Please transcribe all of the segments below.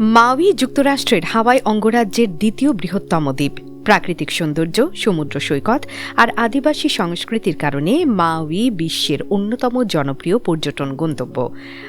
মাউই যুক্তরাষ্ট্রের হাওয়াই অঙ্গরাজ্যের দ্বিতীয় বৃহত্তম দ্বীপ। প্রাকৃতিক সৌন্দর্য, সমুদ্র সৈকত আর আদিবাসী সংস্কৃতির কারণে মাউই বিশ্বের অন্যতম জনপ্রিয় পর্যটন গন্তব্য।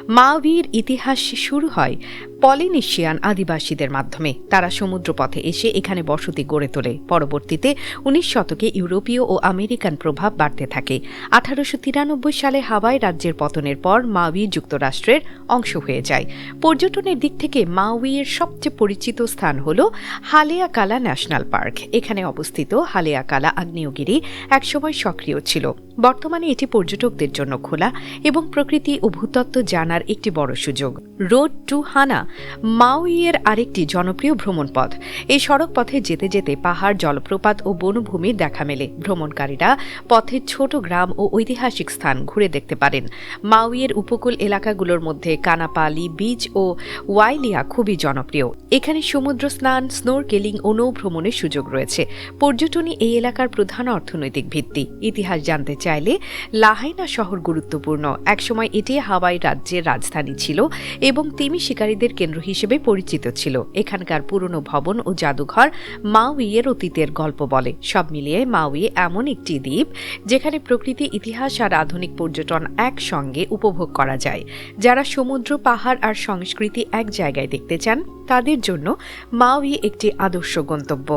মাউইর ইতিহাস শুরু হয় পলিনেশিয়ান আদিবাসীদের মাধ্যমে। তারা সমুদ্রপথে এসে এখানে বসতি গড়ে তোলে। পরবর্তীতে উনিশ শতকে ইউরোপীয় ও আমেরিকান প্রভাব বাড়তে থাকে। আঠারোশো তিরানব্বই সালে হাওয়াই রাজ্যের পতনের পর মাউই যুক্তরাষ্ট্রের অংশ হয়ে যায়। পর্যটনের দিক থেকে মাউইয়ের সবচেয়ে পরিচিত স্থান হল হালেয়াকালা ন্যাশনাল পার্ক। এখানে অবস্থিত হালেয়াকালা আগ্নেয়গিরি একসময় সক্রিয় ছিল। বর্তমানে এটি পর্যটকদের জন্য খোলা এবং প্রকৃতি ও ভূতত্ত্ব জানার একটি বড় সুযোগ। রোড টু হানা মাউইয়ের আরেকটি জনপ্রিয় ভ্রমণ পথ এই সড়ক পথে যেতে যেতে পাহাড়, জলপ্রপাত ও বনভূমির দেখা মেলে। ভ্রমণকারীরা পথের ছোট গ্রাম ও ঐতিহাসিক স্থান ঘুরে দেখতে পারেন। মাউইয়ের উপকূল এলাকাগুলোর মধ্যে কানাপালি বিচ ও ওয়াইলিয়া খুবই জনপ্রিয়। এখানে সমুদ্র স্নান স্নোরকেলিং ও নৌ ভ্রমণের সুযোগ রয়েছে। পর্যটনই এই এলাকার প্রধান অর্থনৈতিক ভিত্তি। ইতিহাস জানতে চাইলে লাহাইনা শহর গুরুত্বপূর্ণ। একসময় এটি হাওয়াই রাজ্যের রাজধানী ছিল এবং তিমি শিকারীদের কেন্দ্র হিসেবে পরিচিত ছিল। এখানকার পুরনো ভবন ও জাদুঘর মাউইয়ের অতীতের গল্প বলে। সব মিলিয়ে মাউই এমন একটি দ্বীপ যেখানে প্রকৃতি, ইতিহাস আর আধুনিক পর্যটন একসঙ্গে উপভোগ করা যায়। যারা সমুদ্র, পাহাড় আর সংস্কৃতি এক জায়গায় দেখতে চান, তাদের জন্য মাউই একটি আদর্শ গন্তব্য।